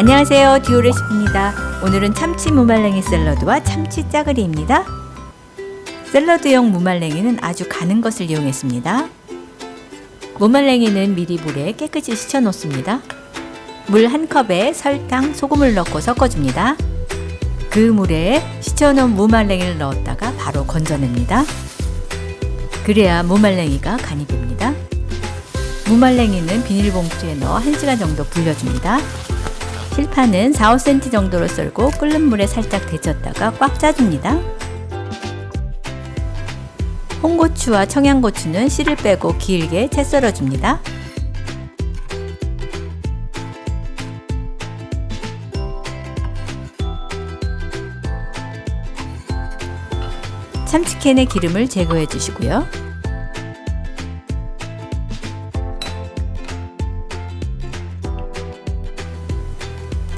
안녕하세요. 디오레시피입니다. 오늘은 참치 무말랭이 샐러드와 참치 짜글이입니다. 샐러드용 무말랭이는 아주 가는 것을 이용했습니다. 무말랭이는 미리 물에 깨끗이 씻어 놓습니다. 물 한 컵에 설탕, 소금을 넣고 섞어줍니다. 그 물에 씻어 놓은 무말랭이를 넣었다가 바로 건져냅니다. 그래야 무말랭이가 간이 됩니다. 무말랭이는 비닐봉투에 넣어 1시간 정도 불려줍니다 실파는 4, 5cm 정도로 썰고 끓는 물에 살짝 데쳤다가 꽉 짜줍니다. 홍고추와 청양고추는 씨를 빼고 길게 채 썰어줍니다. 참치캔의 기름을 제거해 주시고요.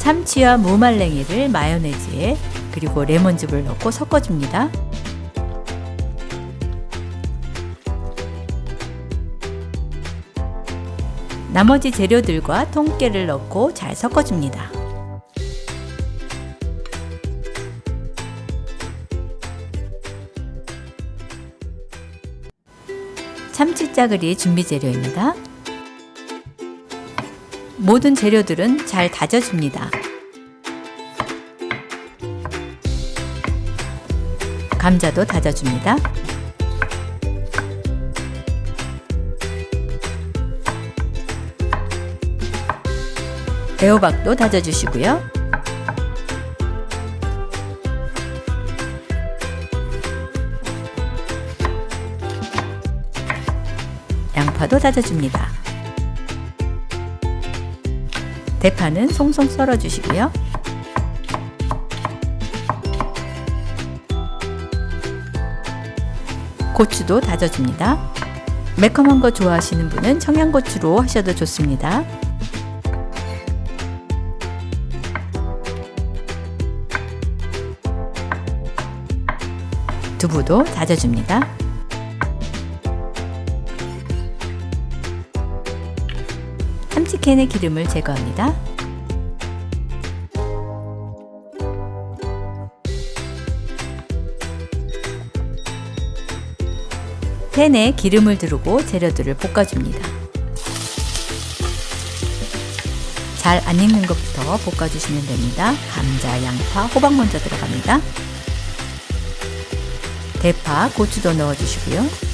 참치와 무말랭이를 마요네즈에 그리고 레몬즙을 넣고 섞어줍니다. 나머지 재료들과 통깨를 넣고 잘 섞어줍니다. 참치 짜글이 준비 재료입니다. 모든 재료들은 잘 다져줍니다. 감자도 다져줍니다. 애호박도 다져주시고요. 양파도 다져줍니다. 대파는 송송 썰어 주시고요. 고추도 다져줍니다. 매콤한 거 좋아하시는 분은 청양고추로 하셔도 좋습니다. 두부도 다져줍니다. 참치캔의 기름을 제거합니다. 팬에 기름을 두르고 재료들을 볶아줍니다. 잘 안 익는 것부터 볶아주시면 됩니다. 감자, 양파, 호박 먼저 들어갑니다. 대파, 고추도 넣어주시고요.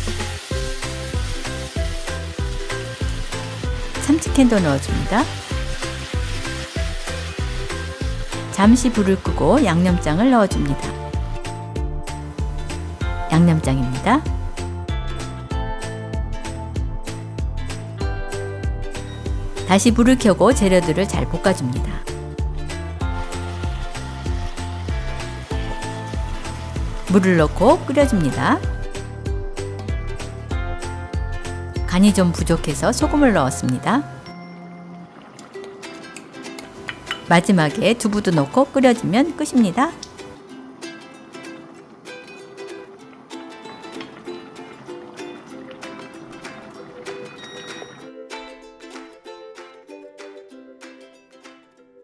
참치캔도 넣어줍니다. 잠시 불을 끄고 양념장을 넣어줍니다. 양념장입니다. 다시 불을 켜고 재료들을 잘 볶아줍니다. 물을 넣고 끓여줍니다. 간이 좀 부족해서 소금을 넣었습니다. 마지막에 두부도 넣고 끓여주면 끝입니다.